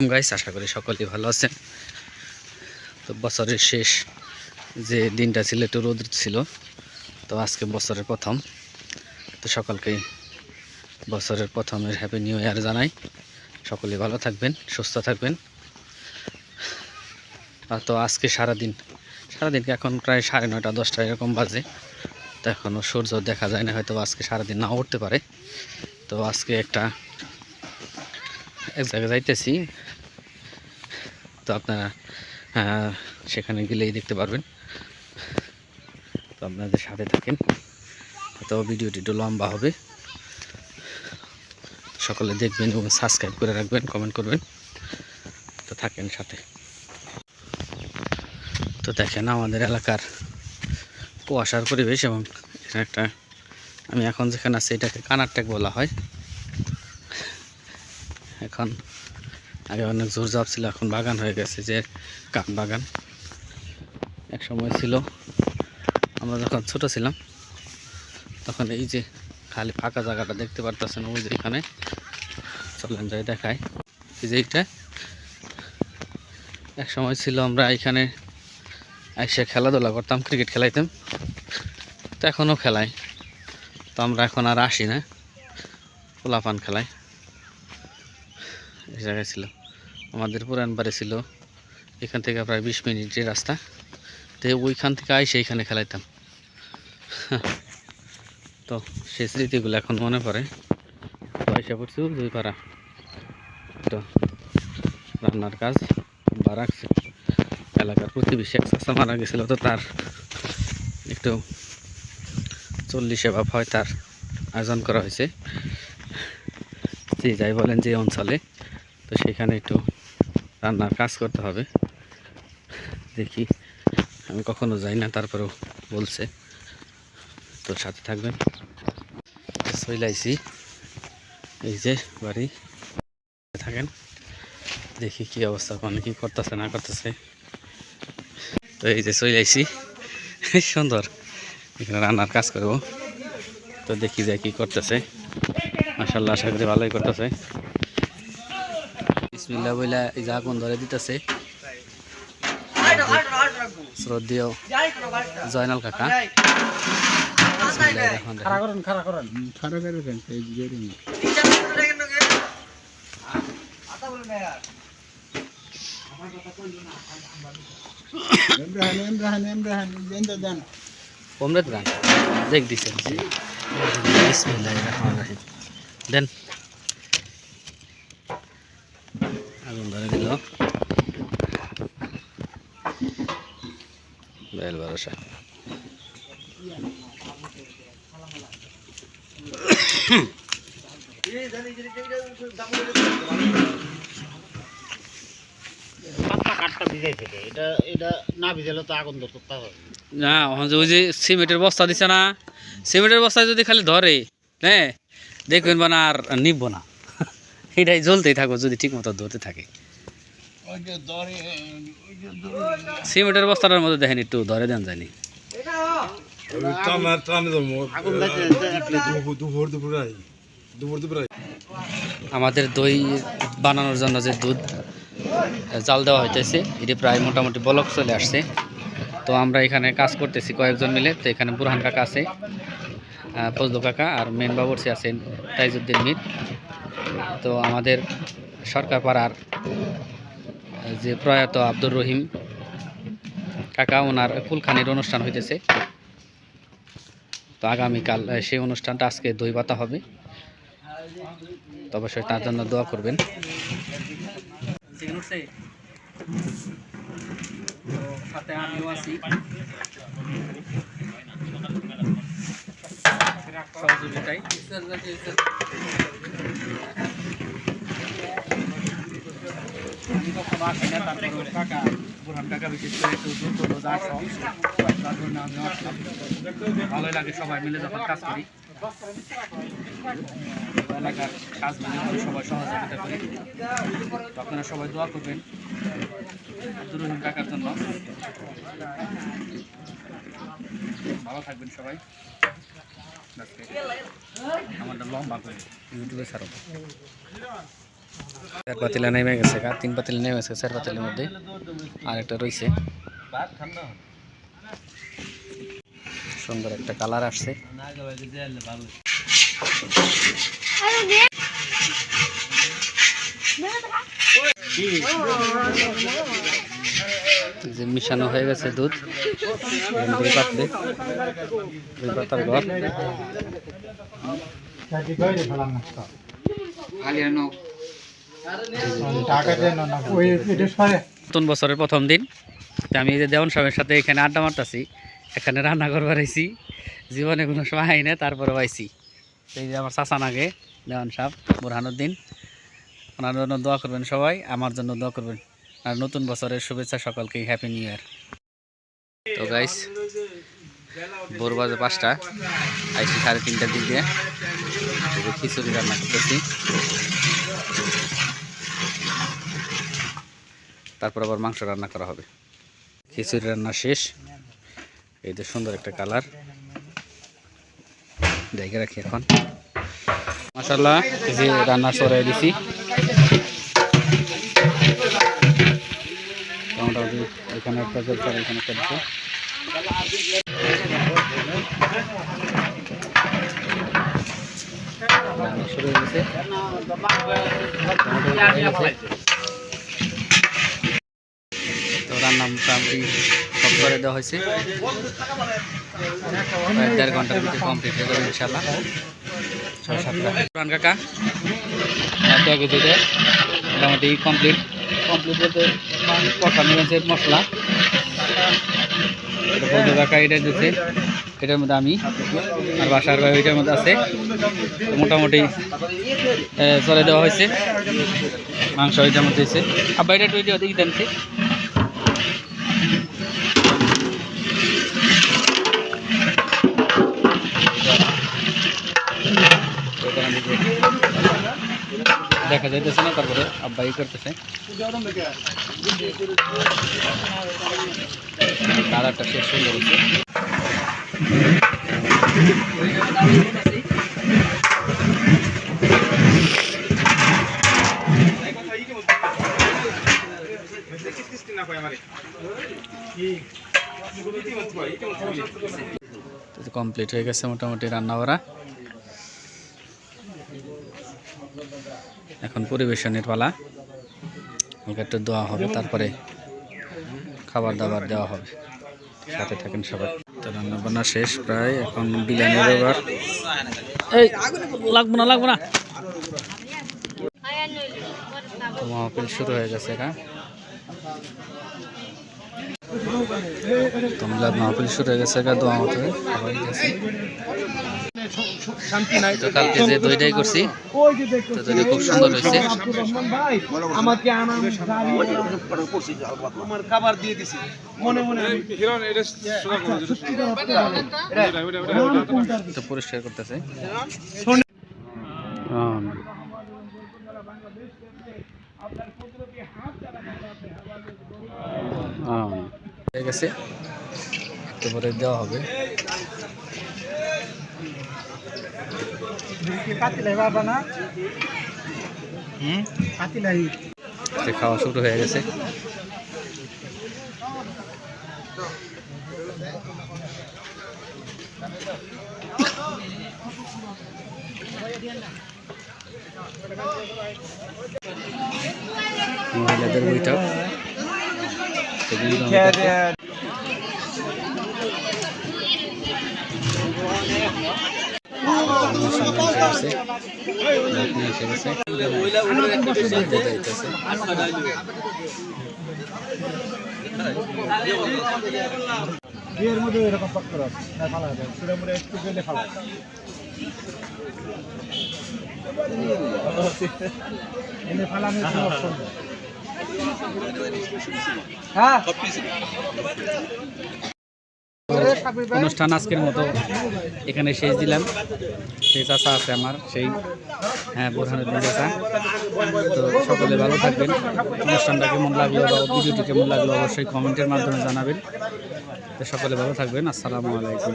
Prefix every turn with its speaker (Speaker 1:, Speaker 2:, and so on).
Speaker 1: Guys আশা করি সকলেই ভালো আছেন। তো বছরের শেষ যে দিনটা ছিল, একটু রোদ ছিল। তো আজকে বছরের প্রথম। তো সকলকেই বছরের প্রথমের হ্যাপি নিউ ইয়ার জানাই। সকলেই ভালো থাকবেন, সুস্থ থাকবেন। আর তো আজকে সারাদিন, সারাদিনকে এখন প্রায় সাড়ে নয়টা, দশটা এরকম বাজে। তো এখনও সূর্য দেখা যায় না, হয়তো আজকে সারাদিন না উঠতে পারে। তো আজকে একটা এক জায়গায় যাইতেছি। তো আপনারা সেখানে গেলেই দেখতে পারবেন। তো আপনাদের সাথে থাকেন। তো ভিডিওটি একটু লম্বা হবে। সকলে দেখবেন এবং সাবস্ক্রাইব করে রাখবেন, কমেন্ট করবেন। তো থাকেন সাথে। তো দেখেন আমাদের এলাকার কুয়াশার পরিবেশ এবং এখানে একটা, আমি এখন যেখানে আছি এটাকে কানার ট্যাগ বলা হয়। এখন আগে অনেক জোর জাপ ছিল, এখন বাগান হয়ে গেছে যে কাঠ বাগান। এক সময় ছিল, আমরা যখন ছোট ছিলাম, তখন এই যে খালি ফাঁকা জায়গাটা দেখতে পারতেছেন, ওই যে এখানে। চলেন যাই দেখায় এই যে এইটা। এক সময় ছিল আমরা এখানে এসে খেলাধুলা করতাম ক্রিকেট খেলাইতাম। তো এখনও খেলাই। তো আমরা এখন আর আসি না। পোলাপান খেলাই। এই জায়গায় ছিল আমাদের পুরান বাড়ি ছিল। এখান থেকে প্রায় বিশ মিনিটের রাস্তা। তো ওইখান থেকে আইসে এখানে খেলাইতাম। তো সেই স্মৃতিগুলো এখন মনে পড়ে। পয়সা পড়ছি দুই পাড়া। তো রান্নার কাজ বা রাখছে। এলাকার প্রতিবেশী এক চাষা মারা গেছিল তো তার একটু চল্লিশে ভাব হয় তার আয়োজন করা হয়েছে। যে যাই বলেন যে অঞ্চলে। তো সেখানে একটু রান্নার কাজ করতে হবে। দেখি। আমি কখনো যাই না, তারপরেও বলছে। তো সাথে থাকবেন। চইলাইছি এই যে বাড়ি। থাকেন। দেখি কি অবস্থা, কোন কি করতেছে, না করতেছে। তো এই যে চইলাইছি সুন্দর। এখানে রান্নার কাজ করব। তো দেখি যে কি করতেছে। মাসাল্লাহ আশা করি ভালোই করতেছে। বিসমিল্লা বইলা এই যে আগুন ধরে দিতেছে। শ্রদ্ধেয় জয়নাল কাকা।
Speaker 2: খাড়া করেন খাড়া করেন। খাড়া করে এই জেরি দেন
Speaker 1: আগুন ধরে দিল বেল ভরসা
Speaker 2: পাতলা এটা এটা না
Speaker 1: ওই যে সিমেন্টের বস্তা দিছে না সিমেন্টের বস্তায় যদি খালি ধরে হ্যাঁ দেখবেন বা না আর নিব না। এটাই জ্বলতেই থাকো যদি ঠিক মতো ধরতে থাকে। সিমেন্টের বস্তাটার মধ্যে দেখেন একটু ধরে দেন জানি। আমাদের দই বানানোর জন্য যে দুধ জাল দেওয়া হইতেছে, এটি প্রায় মোটামুটি বলক চলে আসছে। তো আমরা এখানে কাজ করতেছি কয়েকজন মিলে, তো এখানে বুরহান কাকা আছে ফজলু কাকা আর মেন বাবুরসি আছেন তাইজুদ্দিন মির। তো আমাদের সরকার পাড়ার যে প্রয়াত আব্দুর রহিম কাকা, ওনার ফুলখানির অনুষ্ঠান হইতেছে। তো আগামীকাল সেই অনুষ্ঠানটা আজকে দই পাতা হবে। তো অবশ্যই তার জন্য দোয়া করবেন। সাথে আমিও আছি। আমি কখনো আসি না করে একটু দ্রুত রোজা আসো তার জন্য ভালোই লাগে সবাই মিলে যখন কাজ করি এলাকার কাজ মিলে সবাই সহযোগিতা করি আপনারা সবাই দোয়া করবেন আব্দুর রহিম কাকার জন্য ভালো থাকবেন সবাই আমারটা লম্বা করে। ইউটিউবে ছাড়ো। চার পাতিলা নেমে গেছে গা, তিন পাতিলা নেমে গেছে চার পাতিলের মধ্যে। আর একটা রয়েছে সুন্দর একটা কালার আসছে। যে মিশানো হয়ে গেছে দুধ। এখন দুই পাতলে দুই পাতার ঘর নতুন বছরের প্রথম দিন। আমি এই যে দেওয়ান সাহেবের সাথে এখানে আড্ডা মারতাছি এখানে রান্না করবার আইছি। জীবনে কোনো সময় আই না তারপরে তো এই যে আমার চাচা নাগে দেওয়ান সাহেব বুরহানুদ্দিন ওনার জন্য দোয়া করবেন সবাই আমার জন্য দোয়া করবেন। আর নতুন বছরের শুভেচ্ছা সকলকে হ্যাপি নিউ ইয়ার তো গাইস ভোর বাজে পাঁচটা। আইসি সাড়ে তিনটার দিক। দিয়ে খিচুড়ি রান্না করতেছি। তারপর আবার মাংস রান্না করা হবে। খিচুড়ি রান্না শেষ। এই যে সুন্দর একটা কালার। জায়গা রাখি এখন। মশাল্লাহ যে রান্না সরাই দিছি। এখানে একটা এখানে একটা রান্না মোটামুটি সব করে দেওয়া হয়েছে। দেড় ঘণ্টার ভিতরে কমপ্লিট হয়ে যাবে ইনশাল্লাহ ছয় সাতটা। পুরান কাকা মোটামুটি কমপ্লিট কমপ্লিট বলতে কষানো হয়েছে মশলা। বলতে কাকা এটা দিচ্ছে। এটার মধ্যে আমি আর বাসার ভাই ওইটার মধ্যে আছে। মোটামুটি চলে দেওয়া হয়েছে। মাংস ওইটার মধ্যে হয়েছে আব্বা, এটা একটু ওইটা দেখি দেখা যাইতেছে না, তারপরে আব্বা ই করতেছে। কালারটা শেষ সুন্দর হচ্ছে কমপ্লিট হয়ে গেছে মোটামুটি রান্না বাড়া এখন পরিবেশনের পালা। ওকে একটু দেওয়া হবে তারপরে খাবার দাবার দেওয়া হবে। সাথে থাকেন সবাই। তো রান্না বান্না শেষ প্রায় এখন বিলানের এবার এই লাগবো না লাগবো না। তো শুরু হয়ে গেছে এটা তো মিলাদ মাহফিল শুরু হয়ে গেছে দোয়া মতো। সবাই গেছে। তো কালকে যে দইটাই করছি
Speaker 3: ওই যে দেখতে
Speaker 1: তো দইটা খুব সুন্দর হয়েছে।
Speaker 3: আব্দুর রহমান ভাই আমাকে আমার খাবার দিয়ে দিছি। মনে মনে?
Speaker 1: তো পরিষ্কার করতেছে। হয়ে গেছে। একটু পরে দেওয়া হবে। খাওয়া শুরু হয়ে গেছে। মহিলাদের বৈঠক। যাইতেছে।
Speaker 3: বিয়ের মধ্যে এরকম পাক্কর আছে। না ভালো হবে। একটু গেলে হবে। এনে ফালানো কোনো অপশন হ্যাঁ।
Speaker 1: অনুষ্ঠান আজকের মতো এখানে শেষ দিলাম। সেই চাষা আছে আমার, সেই হ্যাঁ বোরহানুদ্দিন চাষা তো সকলে ভালো থাকবেন। অনুষ্ঠানটা কেমন লাগল বা ভিডিওটি কেমন লাগল অবশ্যই কমেন্টের মাধ্যমে জানাবেন। তো সকলে ভালো থাকবেন। আসসালামু আলাইকুম।